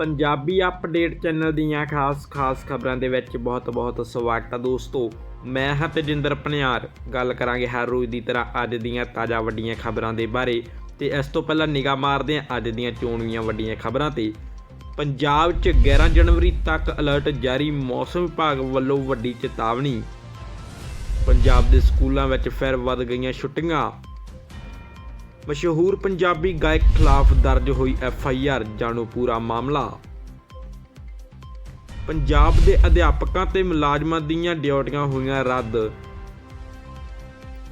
Punjabi update channel ਦੀਆਂ ਖਾਸ-ਖਾਸ ਖਬਰਾਂ ਦੇ ਵਿੱਚ ਬਹੁਤ-ਬਹੁਤ ਸਵਾਗਤ ਹੈ ਦੋਸਤੋ। ਮੈਂ ਹਾਂ ਤੇਜਿੰਦਰ ਪਨਿਆਰ। ਗੱਲ ਕਰਾਂਗੇ ਹਰ ਰੋਜ਼ ਦੀ ਤਰ੍ਹਾਂ ਅੱਜ ਦੀਆਂ ਤਾਜ਼ਾ ਵੱਡੀਆਂ ਖਬਰਾਂ ਦੇ ਬਾਰੇ। ਤੇ ਇਸ ਤੋਂ ਪਹਿਲਾਂ ਨਿਗਾਹ ਮਾਰਦੇ ਹਾਂ ਅੱਜ ਦੀਆਂ ਚੋਣਵੀਆਂ ਵੱਡੀਆਂ ਖਬਰਾਂ ਤੇ। ਪੰਜਾਬ 'ਚ 11 ਜਨਵਰੀ ਤੱਕ ਅਲਰਟ ਜਾਰੀ, ਮੌਸਮ ਵਿਭਾਗ ਵੱਲੋਂ ਵੱਡੀ ਚੇਤਾਵਨੀ। ਪੰਜਾਬ ਦੇ ਸਕੂਲਾਂ ਵਿੱਚ ਫਿਰ ਵੱਧ ਗਈਆਂ ਛੁੱਟੀਆਂ। ਮਸ਼ਹੂਰ ਪੰਜਾਬੀ ਗਾਇਕ ਖਿਲਾਫ ਦਰਜ ਹੋਈ ਐਫ ਆਈ ਆਰ, ਜਾਣੋ ਪੂਰਾ ਮਾਮਲਾ। ਪੰਜਾਬ ਦੇ ਅਧਿਆਪਕਾਂ ਤੇ ਮੁਲਾਜ਼ਮਾਂ ਦੀਆਂ ਡਿਊਟੀਆਂ ਹੋਈਆਂ ਰੱਦ।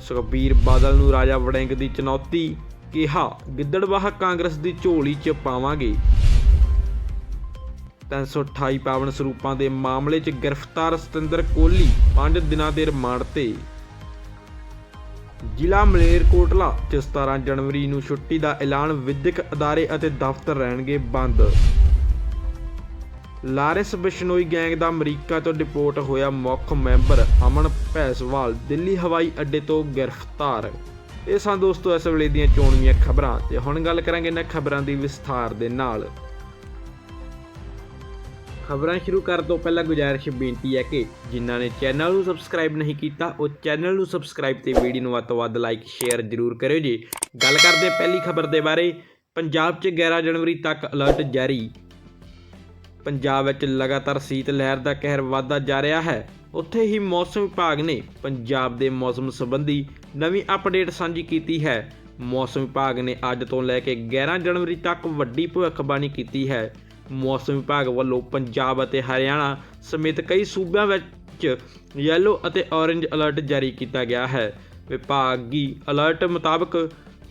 ਸੁਖਬੀਰ ਬਾਦਲ ਨੂੰ ਰਾਜਾ ਵੜਿੰਗ ਦੀ ਚੁਣੌਤੀ, ਕਿਹਾ, ਗਿੱਦੜਵਾਹ ਕਾਂਗਰਸ ਦੀ ਝੋਲੀ 'ਚ ਪਾਵਾਂਗੇ। 328 ਪਾਵਨ ਸਰੂਪਾਂ ਦੇ ਮਾਮਲੇ 'ਚ ਗ੍ਰਿਫਤਾਰ ਸਤਿੰਦਰ ਕੋਹਲੀ 5 ਦਿਨਾਂ ਦੇ ਰਿਮਾਂਡ ਤੇ। ਜ਼ਿਲ੍ਹਾ ਮਲੇਰਕੋਟਲਾ 'ਚ 17 ਜਨਵਰੀ ਨੂੰ ਛੁੱਟੀ ਦਾ ਐਲਾਨ ਵਿਦਿਅਕ ਅਦਾਰੇ ਅਤੇ ਦਫ਼ਤਰ ਰਹਿਣਗੇ ਬੰਦ। ਲਾਰਿਸ ਬਿਸ਼ਨੋਈ ਗੈਂਗ ਦਾ ਅਮਰੀਕਾ ਤੋਂ ਡਿਪੋਰਟ ਹੋਇਆ ਮੁੱਖ ਮੈਂਬਰ ਅਮਨ ਭੈਸਵਾਲ ਦਿੱਲੀ ਹਵਾਈ ਅੱਡੇ ਤੋਂ ਗ੍ਰਿਫਤਾਰ। ਇਹ ਸਨ ਦੋਸਤੋ, ਇਸ ਵੇਲੇ ਦੀਆਂ ਚੋਣਵੀਆਂ ਖਬਰਾਂ, ਤੇ ਹੁਣ ਗੱਲ ਕਰਾਂਗੇ ਇਹਨਾਂ ਖਬਰਾਂ ਦੀ ਵਿਸਥਾਰ ਦੇ ਨਾਲ। ਖਬਰਾਂ ਸ਼ੁਰੂ ਕਰਨ ਤੋਂ ਪਹਿਲਾਂ ਗੁਜ਼ਾਰਿਸ਼ ਬੇਨਤੀ ਹੈ ਕਿ ਜਿਨ੍ਹਾਂ ਨੇ ਚੈਨਲ ਨੂੰ ਸਬਸਕ੍ਰਾਈਬ ਨਹੀਂ ਕੀਤਾ, ਉਹ ਚੈਨਲ ਨੂੰ ਸਬਸਕ੍ਰਾਈਬ ਤੇ ਵੀਡੀਓ ਨੂੰ ਵੱਧ ਤੋਂ ਵੱਧ ਲਾਈਕ ਸ਼ੇਅਰ ਜ਼ਰੂਰ ਕਰਿਓ ਜੀ। ਗੱਲ ਕਰਦੇ ਪਹਿਲੀ ਖਬਰ ਦੇ ਬਾਰੇ। ਪੰਜਾਬ 'ਚ 11 ਜਨਵਰੀ ਤੱਕ ਅਲਰਟ ਜਾਰੀ। ਪੰਜਾਬ ਵਿੱਚ ਲਗਾਤਾਰ ਸੀਤ ਲਹਿਰ ਦਾ ਕਹਿਰ ਵਧਦਾ ਜਾ ਰਿਹਾ ਹੈ। ਉੱਥੇ ਹੀ ਮੌਸਮ ਵਿਭਾਗ ਨੇ ਪੰਜਾਬ ਦੇ ਮੌਸਮ ਸੰਬੰਧੀ ਨਵੀਂ ਅਪਡੇਟ ਸਾਂਝੀ ਕੀਤੀ ਹੈ। ਮੌਸਮ ਵਿਭਾਗ ਨੇ ਅੱਜ ਤੋਂ ਲੈ ਕੇ 11 ਜਨਵਰੀ ਤੱਕ ਵੱਡੀ ਭਵਿੱਖਬਾਣੀ ਕੀਤੀ ਹੈ। ਮੌਸਮ ਵਿਭਾਗ ਵੱਲੋਂ ਪੰਜਾਬ ਅਤੇ ਹਰਿਆਣਾ ਸਮੇਤ ਕਈ ਸੂਬਿਆਂ ਵਿੱਚ ਯੈਲੋ ਅਤੇ ਔਰੇਂਜ ਅਲਰਟ ਜਾਰੀ ਕੀਤਾ ਗਿਆ ਹੈ। ਵਿਭਾਗੀ ਅਲਰਟ ਮੁਤਾਬਕ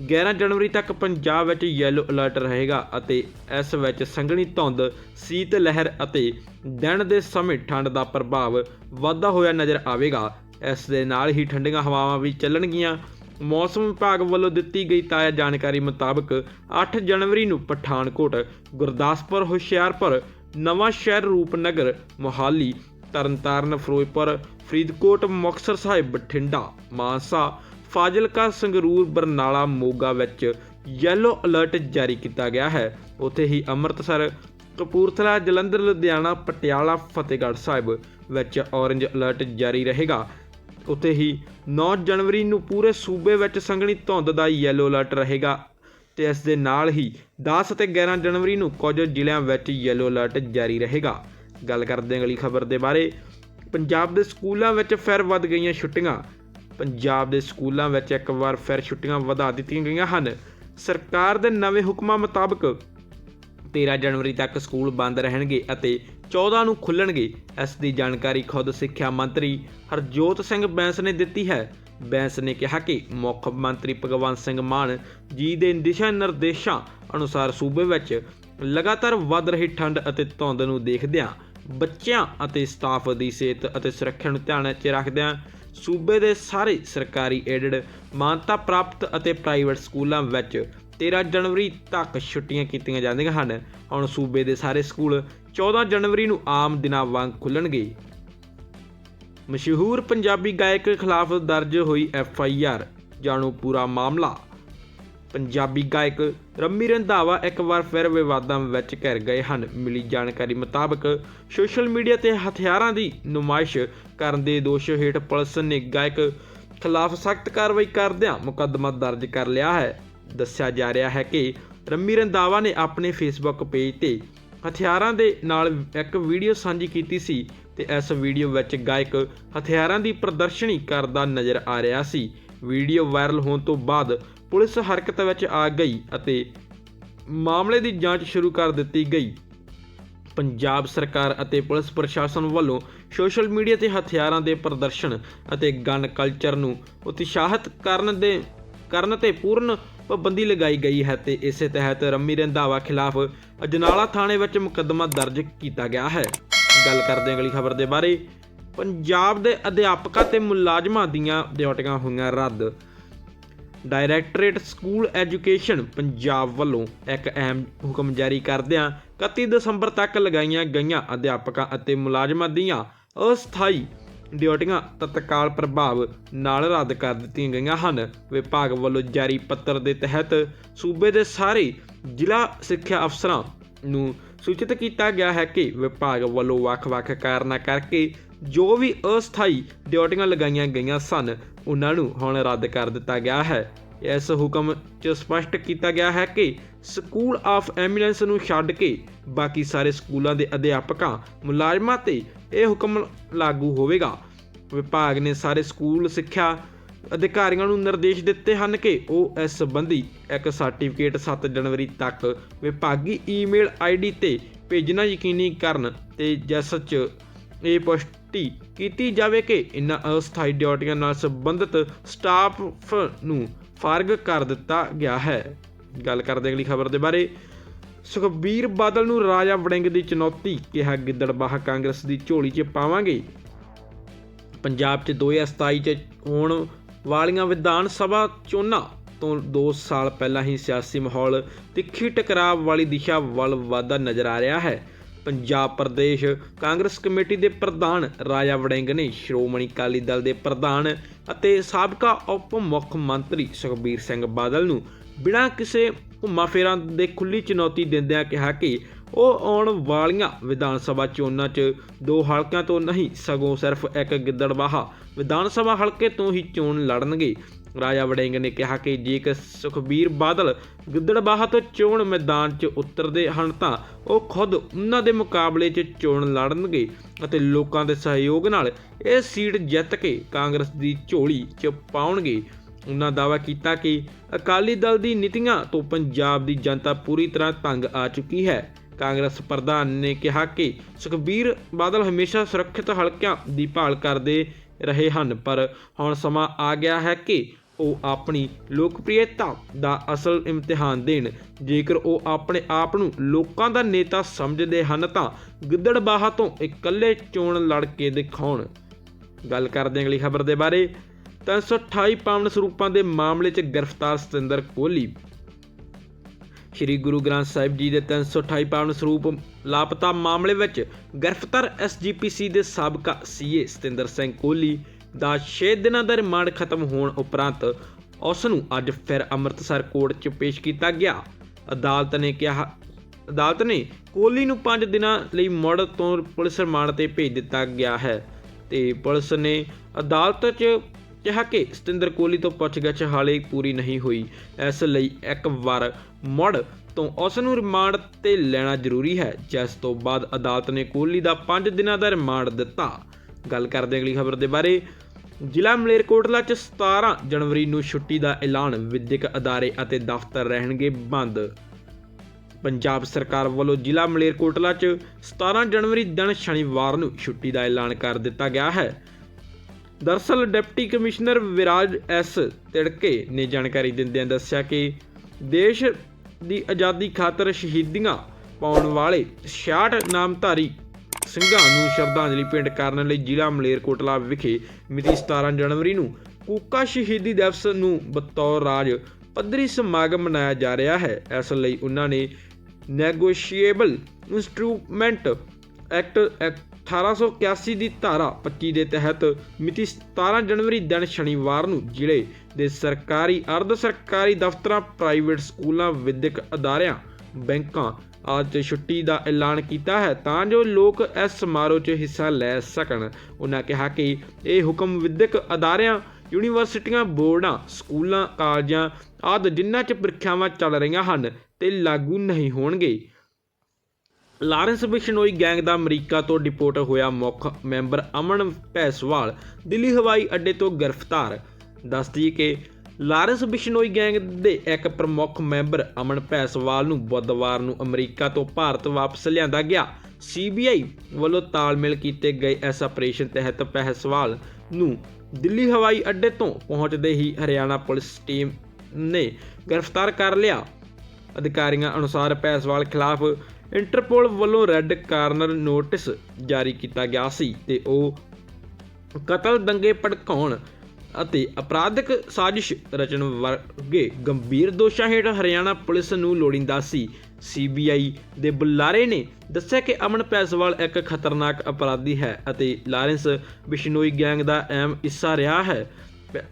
11 ਜਨਵਰੀ ਤੱਕ ਪੰਜਾਬ ਵਿੱਚ ਯੈਲੋ ਅਲਰਟ ਰਹੇਗਾ ਅਤੇ ਇਸ ਵਿੱਚ ਸੰਘਣੀ ਧੁੰਦ, ਸੀਤ ਲਹਿਰ ਅਤੇ ਦਿਨ ਦੇ ਸਮੇਂ ਠੰਡ ਦਾ ਪ੍ਰਭਾਵ ਵਧਦਾ ਹੋਇਆ ਨਜ਼ਰ ਆਵੇਗਾ। ਇਸ ਦੇ ਨਾਲ ਹੀ ਠੰਡੀਆਂ ਹਵਾਵਾਂ ਵੀ ਚੱਲਣਗੀਆਂ। ਮੌਸਮ ਵਿਭਾਗ ਵੱਲੋਂ ਦਿੱਤੀ ਗਈ ਤਾਜ਼ਾ ਜਾਣਕਾਰੀ ਮੁਤਾਬਕ 8 ਜਨਵਰੀ ਨੂੰ ਪਠਾਨਕੋਟ, ਗੁਰਦਾਸਪੁਰ, ਹੁਸ਼ਿਆਰਪੁਰ, ਨਵਾਂ ਸ਼ਹਿਰ ਰੂਪਨਗਰ, ਮੋਹਾਲੀ, ਤਰਨਤਾਰਨ, ਫਿਰੋਜ਼ਪੁਰ, ਫਰੀਦਕੋਟ, ਮੁਕਤਸਰ ਸਾਹਿਬ, ਬਠਿੰਡਾ, ਮਾਨਸਾ, ਫਾਜ਼ਿਲਕਾ, ਸੰਗਰੂਰ, ਬਰਨਾਲਾ, ਮੋਗਾ ਵਿੱਚ ਯੈਲੋ ਅਲਰਟ ਜਾਰੀ ਕੀਤਾ ਗਿਆ ਹੈ। ਉੱਥੇ ਹੀ ਅੰਮ੍ਰਿਤਸਰ, ਕਪੂਰਥਲਾ, ਜਲੰਧਰ, ਲੁਧਿਆਣਾ, ਪਟਿਆਲਾ, ਫਤਿਹਗੜ੍ਹ ਸਾਹਿਬ ਵਿੱਚ ਔਰੰਜ ਅਲਰਟ ਜਾਰੀ ਰਹੇਗਾ। ਉੱਥੇ ਹੀ 9 ਜਨਵਰੀ ਨੂੰ ਪੂਰੇ ਸੂਬੇ ਵਿੱਚ ਸੰਘਣੀ ਧੁੰਦ ਦਾ ਯੈਲੋ ਅਲਰਟ ਰਹੇਗਾ ਤੇ ਇਸ ਦੇ ਨਾਲ ਹੀ 10 ਅਤੇ 11 ਜਨਵਰੀ ਨੂੰ ਕੁਝ ਜ਼ਿਲ੍ਹਿਆਂ ਵਿੱਚ ਯੈਲੋ ਅਲਰਟ ਜਾਰੀ ਰਹੇਗਾ। ਗੱਲ ਕਰਦੇ ਹਾਂ ਅਗਲੀ ਖਬਰ ਦੇ ਬਾਰੇ। ਪੰਜਾਬ ਦੇ ਸਕੂਲਾਂ ਵਿੱਚ ਫਿਰ ਵੱਧ ਗਈਆਂ ਛੁੱਟੀਆਂ। ਪੰਜਾਬ ਦੇ ਸਕੂਲਾਂ ਵਿੱਚ ਇੱਕ ਵਾਰ ਫਿਰ ਛੁੱਟੀਆਂ ਵਧਾ ਦਿੱਤੀਆਂ ਗਈਆਂ ਹਨ। ਸਰਕਾਰ ਦੇ ਨਵੇਂ ਹੁਕਮਾਂ ਮੁਤਾਬਕ 13 ਜਨਵਰੀ ਤੱਕ ਸਕੂਲ ਬੰਦ ਰਹਿਣਗੇ ਅਤੇ 14 ਨੂੰ ਖੁੱਲਣਗੇ। ਇਸ ਦੀ ਜਾਣਕਾਰੀ ਖੁਦ ਸਿੱਖਿਆ ਮੰਤਰੀ ਹਰਜੋਤ ਸਿੰਘ ਬੈਂਸ ਨੇ ਦਿੱਤੀ ਹੈ। ਬੈਂਸ ਨੇ ਕਿਹਾ ਕਿ ਮੁੱਖ ਮੰਤਰੀ ਭਗਵੰਤ ਸਿੰਘ ਮਾਨ ਜੀ ਦੇ ਦਿਸ਼ਾ ਨਿਰਦੇਸ਼ਾਂ ਅਨੁਸਾਰ ਸੂਬੇ ਵਿੱਚ ਲਗਾਤਾਰ ਵੱਧ ਰਹੀ ਠੰਡ ਅਤੇ ਧੁੰਦ ਨੂੰ ਦੇਖਦਿਆਂ ਬੱਚਿਆਂ ਅਤੇ ਸਟਾਫ ਦੀ ਸਿਹਤ ਅਤੇ ਸੁਰੱਖਿਆ ਨੂੰ ਧਿਆਨ ਵਿੱਚ ਰੱਖਦਿਆਂ ਸੂਬੇ ਦੇ ਸਾਰੇ ਸਰਕਾਰੀ ਏਡਡ ਮਾਨਤਾ ਪ੍ਰਾਪਤ ਅਤੇ ਪ੍ਰਾਈਵੇਟ ਸਕੂਲਾਂ ਵਿੱਚ 13 ਜਨਵਰੀ ਤੱਕ ਛੁੱਟੀਆਂ ਕੀਤੀਆਂ ਜਾਂਦੀਆਂ ਹਨ। ਹੁਣ ਸੂਬੇ ਦੇ ਸਾਰੇ ਸਕੂਲ 14 ਜਨਵਰੀ ਨੂੰ ਆਮ ਦਿਨਾਂ ਵਾਂਗ ਖੁੱਲਣਗੇ। ਮਸ਼ਹੂਰ ਪੰਜਾਬੀ ਗਾਇਕ ਖਿਲਾਫ ਦਰਜ ਹੋਈ ਐਫ ਆਈ ਆਰ, ਜਾਣੋ ਪੂਰਾ ਮਾਮਲਾ। ਪੰਜਾਬੀ ਗਾਇਕ ਰੰਮੀ ਰੰਧਾਵਾ ਇੱਕ ਵਾਰ ਫਿਰ ਵਿਵਾਦਾਂ ਵਿੱਚ ਘਿਰ ਗਏ ਹਨ। ਮਿਲੀ ਜਾਣਕਾਰੀ ਮੁਤਾਬਕ ਸੋਸ਼ਲ ਮੀਡੀਆ ਤੇ ਹਥਿਆਰਾਂ ਦੀ ਨੁਮਾਇਸ਼ ਕਰਨ ਦੇ ਦੋਸ਼ ਹੇਠ ਪੁਲਿਸ ਨੇ ਗਾਇਕ ਖਿਲਾਫ ਸਖਤ ਕਾਰਵਾਈ ਕਰਦਿਆਂ ਮੁਕੱਦਮਾ ਦਰਜ ਕਰ ਲਿਆ ਹੈ। ਦੱਸਿਆ ਜਾ ਰਿਹਾ ਹੈ ਕਿ ਰੰਮੀ ਰੰਧਾਵਾ ਨੇ ਆਪਣੇ ਫੇਸਬੁੱਕ ਪੇਜ ਤੇ ਹਥਿਆਰਾਂ ਦੇ ਨਾਲ ਇੱਕ ਵੀਡੀਓ ਸਾਂਝੀ ਕੀਤੀ ਸੀ ਤੇ ਇਸ ਵੀਡੀਓ ਵਿੱਚ ਗਾਇਕ ਹਥਿਆਰਾਂ ਦੀ ਪ੍ਰਦਰਸ਼ਨੀ ਕਰਦਾ ਨਜ਼ਰ ਆ ਰਿਹਾ ਸੀ। ਵੀਡੀਓ ਵਾਇਰਲ ਹੋਣ ਤੋਂ ਬਾਅਦ ਪੁਲਿਸ ਹਰਕਤ ਵਿੱਚ ਆ ਗਈ ਅਤੇ ਮਾਮਲੇ ਦੀ ਜਾਂਚ ਸ਼ੁਰੂ ਕਰ ਦਿੱਤੀ ਗਈ। ਪੰਜਾਬ ਸਰਕਾਰ ਅਤੇ ਪੁਲਿਸ ਪ੍ਰਸ਼ਾਸਨ ਵੱਲੋਂ ਸੋਸ਼ਲ ਮੀਡੀਆ ਤੇ ਹਥਿਆਰਾਂ ਦੇ ਪ੍ਰਦਰਸ਼ਨ ਅਤੇ ਗਨ ਕਲਚਰ ਨੂੰ ਉਤਸ਼ਾਹਿਤ ਕਰਨ ਦੇ ਕਰਨ ਤੇ ਪੂਰਨ ਪਾਬੰਦੀ ਲਗਾਈ ਗਈ ਹੈ ਤੇ ਇਸੇ ਤਹਿਤ ਰੰਮੀ ਰੰਧਾਵਾ ਖਿਲਾਫ ਅਜਨਾਲਾ ਥਾਣੇ ਵਿੱਚ ਮੁਕੱਦਮਾ ਦਰਜ ਕੀਤਾ ਗਿਆ ਹੈ। ਗੱਲ ਕਰਦੇ ਹਾਂ ਅਗਲੀ ਖਬਰ ਦੇ ਬਾਰੇ। ਪੰਜਾਬ ਦੇ ਅਧਿਆਪਕਾਂ ਤੇ ਮੁਲਾਜ਼ਮਾਂ ਦੀਆਂ ਡਿਊਟੀਆਂ ਹੋਈਆਂ ਰੱਦ। ਡਾਇਰੈਕਟੋਰੇਟ ਸਕੂਲ ਐਜੂਕੇਸ਼ਨ ਪੰਜਾਬ ਵੱਲੋਂ ਇੱਕ ਅਹਿਮ ਹੁਕਮ ਜਾਰੀ ਕਰਦਿਆਂ 31 ਦਸੰਬਰ ਤੱਕ ਲਗਾਈਆਂ ਗਈਆਂ ਅਧਿਆਪਕਾਂ ਅਤੇ ਮੁਲਾਜ਼ਮਾਂ ਦੀਆਂ ਅਸਥਾਈ ਡਿਊਟੀਆਂ ਤਤਕਾਲ ਪ੍ਰਭਾਵ ਨਾਲ ਰੱਦ ਕਰ ਦਿੱਤੀਆਂ ਗਈਆਂ ਹਨ। ਵਿਭਾਗ ਵੱਲੋਂ ਜਾਰੀ ਪੱਤਰ ਦੇ ਤਹਿਤ ਸੂਬੇ ਦੇ ਸਾਰੇ ਜ਼ਿਲ੍ਹਾ ਸਿੱਖਿਆ ਅਫਸਰਾਂ ਨੂੰ ਸੂਚਿਤ ਕੀਤਾ ਗਿਆ ਹੈ ਕਿ ਵਿਭਾਗ ਵੱਲੋਂ ਵੱਖ-ਵੱਖ ਕਾਰਨਾਂ ਕਰਕੇ ਜੋ ਵੀ ਅਸਥਾਈ ਡਿਊਟੀਆਂ ਲਗਾਈਆਂ ਗਈਆਂ ਸਨ, ਉਹਨਾਂ ਨੂੰ ਹੁਣ ਰੱਦ ਕਰ ਦਿੱਤਾ ਗਿਆ ਹੈ। ਇਸ ਹੁਕਮ 'ਚ ਸਪਸ਼ਟ ਕੀਤਾ ਗਿਆ ਹੈ ਕਿ ਸਕੂਲ ਆਫ ਐਮੀਨੈਂਸ ਨੂੰ ਛੱਡ ਕੇ ਬਾਕੀ ਸਾਰੇ ਸਕੂਲਾਂ ਦੇ ਅਧਿਆਪਕਾਂ ਮੁਲਾਜ਼ਮਾਂ ਤੇ ਇਹ ਹੁਕਮ ਲਾਗੂ ਹੋਵੇਗਾ। ਵਿਭਾਗ ਨੇ ਸਾਰੇ ਸਕੂਲ ਸਿੱਖਿਆ ਅਧਿਕਾਰੀਆਂ ਨੂੰ ਨਿਰਦੇਸ਼ ਦਿੱਤੇ ਹਨ ਕਿ ਉਹ ਇਸ ਸੰਬੰਧੀ ਇੱਕ ਸਰਟੀਫਿਕੇਟ 7 ਜਨਵਰੀ ਤੱਕ ਵਿਭਾਗੀ ਈਮੇਲ ਆਈਡੀ ਤੇ ਭੇਜਣਾ ਯਕੀਨੀ ਕਰਨ ਤੇ ਜਿਸ 'ਚ ਇਹ ਪੁਸ਼ਟੀ ਕੀਤੀ ਜਾਵੇ ਕਿ ਇਨ੍ਹਾਂ ਅਸਥਾਈ ਡਿਊਟੀਆਂ ਨਾਲ ਸੰਬੰਧਿਤ ਸਟਾਫ ਨੂੰ ਫਾਰਗ ਕਰ ਦਿੱਤਾ ਗਿਆ ਹੈ। ਗੱਲ ਕਰਦੇ ਅਗਲੀ ਖਬਰ ਦੇ ਬਾਰੇ। ਸੁਖਬੀਰ ਬਾਦਲ ਨੂੰ ਰਾਜਾ ਵੜਿੰਗ ਦੀ ਚੁਣੌਤੀ ਕਿਹਾ ਗਿੱਦੜਬਾਹਾ ਕਾਂਗਰਸ ਦੀ ਝੋਲੀ 'ਚ ਪਾਵਾਂਗੇ। ਪੰਜਾਬ 'ਚ 2027 'ਚ ਹੋਣ ਵਾਲੀਆਂ ਵਿਧਾਨ ਸਭਾ ਚੋਣਾਂ ਤੋਂ 2 ਸਾਲ ਪਹਿਲਾਂ ਹੀ ਸਿਆਸੀ ਮਾਹੌਲ ਤਿੱਖੀ ਟਕਰਾਵ ਵਾਲੀ ਦਿਸ਼ਾ ਵੱਲ ਵਾਧਾ ਨਜ਼ਰ ਆ ਰਿਹਾ ਹੈ। ਪੰਜਾਬ ਪ੍ਰਦੇਸ਼ ਕਾਂਗਰਸ ਕਮੇਟੀ ਦੇ ਪ੍ਰਧਾਨ ਰਾਜਾ ਵੜਿੰਗ ਨੇ ਸ਼੍ਰੋਮਣੀ ਅਕਾਲੀ ਦਲ ਦੇ ਪ੍ਰਧਾਨ ਅਤੇ ਸਾਬਕਾ ਉਪ ਮੁੱਖ ਮੰਤਰੀ ਸੁਖਬੀਰ ਸਿੰਘ ਬਾਦਲ ਨੂੰ ਬਿਨਾਂ ਕਿਸੇ ਘੁੰਮਾ ਫੇਰਾਂ ਦੇ ਖੁੱਲੀ ਚੁਣੌਤੀ ਦਿੰਦਿਆਂ ਕਿਹਾ ਕਿ ਉਹ ਆਉਣ ਵਾਲੀਆਂ ਵਿਧਾਨ ਸਭਾ ਚੋਣਾਂ 'ਚ ਦੋ ਹਲਕਿਆਂ ਤੋਂ ਨਹੀਂ, ਸਗੋਂ ਸਿਰਫ ਇੱਕ ਗਿੱਦੜਬਾਹਾ ਵਿਧਾਨ ਸਭਾ ਹਲਕੇ ਤੋਂ ਹੀ ਚੋਣ ਲੜਨਗੇ। ਰਾਜਾ ਵੜਿੰਗ ਨੇ ਕਿਹਾ ਕਿ ਜੇਕਰ ਸੁਖਬੀਰ ਬਾਦਲ ਗਿੱਦੜਬਾਹਾ ਤੋਂ ਚੋਣ ਮੈਦਾਨ 'ਚ ਉਤਰਦੇ ਹਨ ਤਾਂ ਉਹ ਖੁਦ ਉਹਨਾਂ ਦੇ ਮੁਕਾਬਲੇ 'ਚ ਚੋਣ ਲੜਨਗੇ ਅਤੇ ਲੋਕਾਂ ਦੇ ਸਹਿਯੋਗ ਨਾਲ ਇਹ ਸੀਟ ਜਿੱਤ ਕੇ ਕਾਂਗਰਸ ਦੀ ਝੋਲੀ 'ਚ ਪਾਉਣਗੇ। ਉਹਨਾਂ ਦਾਅਵਾ ਕੀਤਾ ਕਿ ਅਕਾਲੀ ਦਲ ਦੀ ਨੀਤੀਆਂ ਤੋਂ ਪੰਜਾਬ ਦੀ ਜਨਤਾ ਪੂਰੀ ਤਰ੍ਹਾਂ ਤੰਗ ਆ ਚੁੱਕੀ ਹੈ। ਕਾਂਗਰਸ ਪ੍ਰਧਾਨ ਨੇ ਕਿਹਾ ਕਿ ਸੁਖਬੀਰ ਬਾਦਲ ਹਮੇਸ਼ਾ ਸੁਰੱਖਿਅਤ ਹਲਕਿਆਂ ਦੀ ਭਾਲ ਕਰਦੇ ਰਹੇ ਹਨ, ਪਰ ਹੁਣ ਸਮਾਂ ਆ ਗਿਆ ਹੈ ਕਿ ਉਹ ਆਪਣੀ ਲੋਕਪ੍ਰਿਯਤਾ ਦਾ ਅਸਲ ਇਮਤਿਹਾਨ ਦੇਣ। ਜੇਕਰ ਉਹ ਆਪਣੇ ਆਪ ਨੂੰ ਲੋਕਾਂ ਦਾ ਨੇਤਾ ਸਮਝਦੇ ਹਨ ਤਾਂ ਗਿੱਦੜਬਾਹਾ ਤੋਂ ਇਕੱਲੇ ਚੋਣ ਲੜ ਕੇ ਦਿਖਾਉਣ। ਗੱਲ ਕਰਦੇ ਅਗਲੀ ਖਬਰ ਦੇ ਬਾਰੇ। 328 ਪਾਵਨ ਸਰੂਪਾਂ ਦੇ ਮਾਮਲੇ 'ਚ ਗ੍ਰਿਫਤਾਰ ਸਤਿੰਦਰ ਕੋਹਲੀ। ਸ਼੍ਰੀ ਗੁਰੂ ਗ੍ਰੰਥ ਸਾਹਿਬ ਜੀ ਦੇ 328 ਪਾਵਨ ਸਰੂਪ ਲਾਪਤਾ ਮਾਮਲੇ ਵਿੱਚ ਗ੍ਰਿਫਤਾਰ ਐਸਜੀਪੀਸੀ ਦੇ ਸਾਬਕਾ ਸੀਏ ਸਤਿੰਦਰ ਸਿੰਘ ਕੋਹਲੀ। ਦਾ 6 ਦਿਨਾਂ ਦਾ ਰਿਮਾਂਡ ਖਤਮ ਹੋਣ ਉਪਰੰਤ ਉਸ ਨੂੰ ਅੱਜ ਫਿਰ ਅੰਮ੍ਰਿਤਸਰ ਕੋਰਟ 'ਚ ਪੇਸ਼ ਕੀਤਾ ਗਿਆ। ਅਦਾਲਤ ਨੇ ਕਿਹਾ, ਅਦਾਲਤ ਨੇ ਕੋਹਲੀ ਨੂੰ 5 ਦਿਨਾਂ ਲਈ ਮੁੜ ਤੋਂ ਪੁਲਿਸ ਰਿਮਾਂਡ ਤੇ ਭੇਜ ਦਿੱਤਾ ਗਿਆ ਹੈ ਤੇ ਪੁਲਿਸ ਨੇ ਅਦਾਲਤ 'ਚ ਕਿਹਾ ਕਿ ਸਤਿੰਦਰ ਕੋਹਲੀ ਤੋਂ ਪੁੱਛਗਿੱਛ ਹਾਲੇ ਪੂਰੀ ਨਹੀਂ ਹੋਈ। ਇਸ ਲਈ ਇੱਕ ਵਾਰ ਮੁੜ ਤੋਂ ਉਸ ਨੂੰ ਰਿਮਾਂਡ ਤੇ ਲੈਣਾ ਜ਼ਰੂਰੀ ਹੈ। ਜਿਸ ਤੋਂ ਬਾਅਦ ਅਦਾਲਤ ਨੇ ਕੋਹਲੀ ਦਾ 5 ਦਿਨਾਂ ਦਾ ਰਿਮਾਂਡ ਦਿੱਤਾ। ਗੱਲ ਕਰਦੇ ਹਾਂ ਅਗਲੀ ਖਬਰ ਦੇ ਬਾਰੇ। ਜ਼ਿਲ੍ਹਾ ਮਲੇਰਕੋਟਲਾ 'ਚ 17 ਜਨਵਰੀ ਨੂੰ ਛੁੱਟੀ ਦਾ ਐਲਾਨ, ਵਿਦਿਅਕ ਅਦਾਰੇ ਅਤੇ ਦਫ਼ਤਰ ਰਹਿਣਗੇ ਬੰਦ। ਪੰਜਾਬ ਸਰਕਾਰ ਵੱਲੋਂ ਜ਼ਿਲ੍ਹਾ ਮਲੇਰਕੋਟਲਾ 'ਚ 17 ਜਨਵਰੀ ਦਿਨ ਸ਼ਨੀਵਾਰ ਨੂੰ ਛੁੱਟੀ ਦਾ ਐਲਾਨ ਕਰ ਦਿੱਤਾ ਗਿਆ ਹੈ। ਦਰਸਲ deputy commissioner Viraj S Tidke ਨੇ ਜਾਣਕਾਰੀ ਦਿੰਦਿਆਂ ਦੱਸਿਆ ਕਿ ਦੇਸ਼ ਦੀ ਆਜ਼ਾਦੀ ਖਾਤਰ ਸ਼ਹੀਦੀਆਂ ਪਾਉਣ ਵਾਲੇ 66 ਨਾਮਧਾਰੀ ਸਿੰਘਾਂ ਨੂੰ ਸ਼ਰਧਾਂਜਲੀ ਭੇਂਟ ਕਰਨ ਲਈ ਜ਼ਿਲ੍ਹਾ ਮਲੇਰਕੋਟਲਾ ਵਿਖੇ ਮਿਤੀ 17 ਜਨਵਰੀ ਨੂੰ ਕੂਕਾ ਸ਼ਹੀਦੀ ਦਿਵਸ ਨੂੰ ਬਤੌਰ ਰਾਜ ਪੱਧਰੀ ਸਮਾਗਮ ਮਨਾਇਆ ਜਾ ਰਿਹਾ ਹੈ। ਇਸ ਲਈ ਉਹਨਾਂ ਨੇ ਨੈਗੋਸ਼ੀਏਬਲ ਇਨਸਟਰੂਮੈਂਟ ਐਕਟ 1881 ਦੀ ਧਾਰਾ 25 ਦੇ ਤਹਿਤ ਮਿਤੀ 17 ਜਨਵਰੀ ਦਿਨ ਸ਼ਨੀਵਾਰ ਨੂੰ ਜ਼ਿਲ੍ਹੇ ਦੇ ਸਰਕਾਰੀ, ਅਰਧ ਸਰਕਾਰੀ ਦਫ਼ਤਰਾਂ, ਪ੍ਰਾਈਵੇਟ ਸਕੂਲਾਂ, ਵਿਦਿਅਕ ਅਦਾਰਿਆਂ, ਬੈਂਕਾਂ ਆਦਿ ਛੁੱਟੀ ਦਾ ਐਲਾਨ ਕੀਤਾ ਹੈ, ਤਾਂ ਜੋ ਲੋਕ ਇਸ ਸਮਾਰੋਹ 'ਚ ਹਿੱਸਾ ਲੈ ਸਕਣ। ਉਹਨਾਂ ਕਿਹਾ ਕਿ ਇਹ ਹੁਕਮ ਵਿਦਿਅਕ ਅਦਾਰਿਆਂ, ਯੂਨੀਵਰਸਿਟੀਆਂ, ਬੋਰਡਾਂ, ਸਕੂਲਾਂ, ਕਾਲਜਾਂ ਆਦਿ ਜਿਨ੍ਹਾਂ 'ਚ ਪ੍ਰੀਖਿਆਵਾਂ ਚੱਲ ਰਹੀਆਂ ਹਨ ਤੇ ਲਾਗੂ ਨਹੀਂ ਹੋਣਗੇ। ਲਾਰੈਂਸ ਬਿਸ਼ਨੋਈ ਗੈਂਗ ਦਾ ਅਮਰੀਕਾ ਤੋਂ ਡਿਪੋਰਟ ਹੋਇਆ ਮੁੱਖ ਮੈਂਬਰ ਅਮਨ ਭੈਸਵਾਲ ਦਿੱਲੀ ਹਵਾਈ ਅੱਡੇ ਤੋਂ ਗ੍ਰਿਫਤਾਰ। ਦੱਸਦੀ ਕਿ ਲਾਰੈਂਸ ਬਿਸ਼ਨੋਈ ਗੈਂਗ ਦੇ ਇੱਕ ਪ੍ਰਮੁੱਖ ਮੈਂਬਰ ਅਮਨ ਭੈਸਵਾਲ ਨੂੰ ਬੁੱਧਵਾਰ ਨੂੰ ਅਮਰੀਕਾ ਤੋਂ ਭਾਰਤ ਵਾਪਸ ਲਿਆਂਦਾ ਗਿਆ। ਸੀਬੀਆਈ ਵੱਲੋਂ ਤਾਲਮੇਲ ਕੀਤੇ ਗਏ ਇਸ ਆਪਰੇਸ਼ਨ ਤਹਿਤ ਭੈਸਵਾਲ ਨੂੰ ਦਿੱਲੀ ਹਵਾਈ ਅੱਡੇ ਤੋਂ ਪਹੁੰਚਦੇ ਹੀ ਹਰਿਆਣਾ ਪੁਲਿਸ ਟੀਮ ਨੇ ਗ੍ਰਿਫਤਾਰ ਕਰ ਲਿਆ। ਅਧਿਕਾਰੀਆਂ ਅਨੁਸਾਰ ਭੈਸਵਾਲ ਖਿਲਾਫ ਇੰਟਰਪੋਲ ਵੱਲੋਂ ਰੈੱਡ ਕਾਰਨਰ ਨੋਟਿਸ ਜਾਰੀ ਕੀਤਾ ਗਿਆ ਸੀ ਤੇ ਉਹ ਕਤਲ ਦੰਗੇ ਭੜਕਾਉਣ ਅਤੇ ਅਪਰਾਧਿਕ ਸਾਜ਼ਿਸ਼ ਰਚਣ ਵਰਗੇ ਗੰਭੀਰ ਦੋਸ਼ਾਂ ਹੇਠ ਹਰਿਆਣਾ ਪੁਲਿਸ ਨੂੰ ਲੋੜੀਂਦਾ ਸੀ। ਸੀਬੀਆਈ ਦੇ ਬੁਲਾਰੇ ਨੇ ਦੱਸਿਆ ਕਿ ਅਮਨ ਪੈਸਵਾਲ ਇੱਕ ਖਤਰਨਾਕ ਅਪਰਾਧੀ ਹੈ ਅਤੇ ਲਾਰੈਂਸ ਬਿਸ਼ਨੋਈ ਗੈਂਗ ਦਾ ਅਹਿਮ ਹਿੱਸਾ ਰਿਹਾ ਹੈ।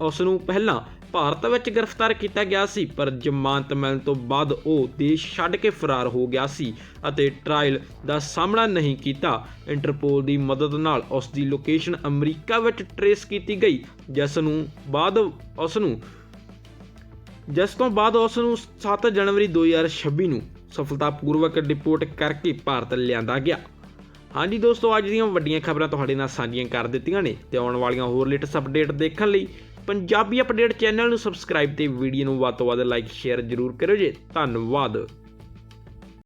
ਉਸ ਨੂੰ ਪਹਿਲਾਂ ਭਾਰਤ ਵਿੱਚ ਗ੍ਰਿਫਤਾਰ ਕੀਤਾ ਗਿਆ ਸੀ, ਪਰ ਜ਼ਮਾਨਤ ਮਿਲਣ ਤੋਂ ਬਾਅਦ ਉਹ ਦੇਸ਼ ਛੱਡ ਕੇ ਫਰਾਰ ਹੋ ਗਿਆ ਸੀ ਅਤੇ ਟ੍ਰਾਇਲ ਦਾ ਸਾਹਮਣਾ ਨਹੀਂ ਕੀਤਾ। ਇੰਟਰਪੋਲ ਦੀ ਮਦਦ ਨਾਲ ਉਸ ਦੀ ਲੋਕੇਸ਼ਨ ਅਮਰੀਕਾ ਵਿੱਚ ਟਰੇਸ ਕੀਤੀ ਗਈ, ਜਿਸ ਨੂੰ ਬਾਅਦ ਉਸ ਨੂੰ ਜਿਸ ਤੋਂ ਬਾਅਦ ਉਸ ਨੂੰ 7 ਜਨਵਰੀ 2026 ਨੂੰ ਸਫਲਤਾਪੂਰਵਕ ਡਿਪੋਰਟ ਕਰਕੇ ਭਾਰਤ ਲਿਆਂਦਾ ਗਿਆ। ਹਾਂਜੀ ਦੋਸਤੋ, ਅੱਜ ਦੀਆਂ ਵੱਡੀਆਂ ਖਬਰਾਂ ਤੁਹਾਡੇ ਨਾਲ ਸਾਂਝੀਆਂ ਕਰ ਦਿੱਤੀਆਂ ਨੇ ਤੇ ਆਉਣ ਵਾਲੀਆਂ ਹੋਰ ਲੇਟੈਸਟ ਅਪਡੇਟ ਦੇਖਣ ਲਈ ਪੰਜਾਬੀ ਅਪਡੇਟ ਚੈਨਲ ਨੂੰ ਸਬਸਕ੍ਰਾਈਬ ਤੇ ਵੀਡੀਓ ਨੂੰ ਵੱਧ ਤੋਂ ਵੱਧ ਲਾਈਕ ਸ਼ੇਅਰ ਜ਼ਰੂਰ ਕਰਿਓ ਜੀ। ਧੰਨਵਾਦ।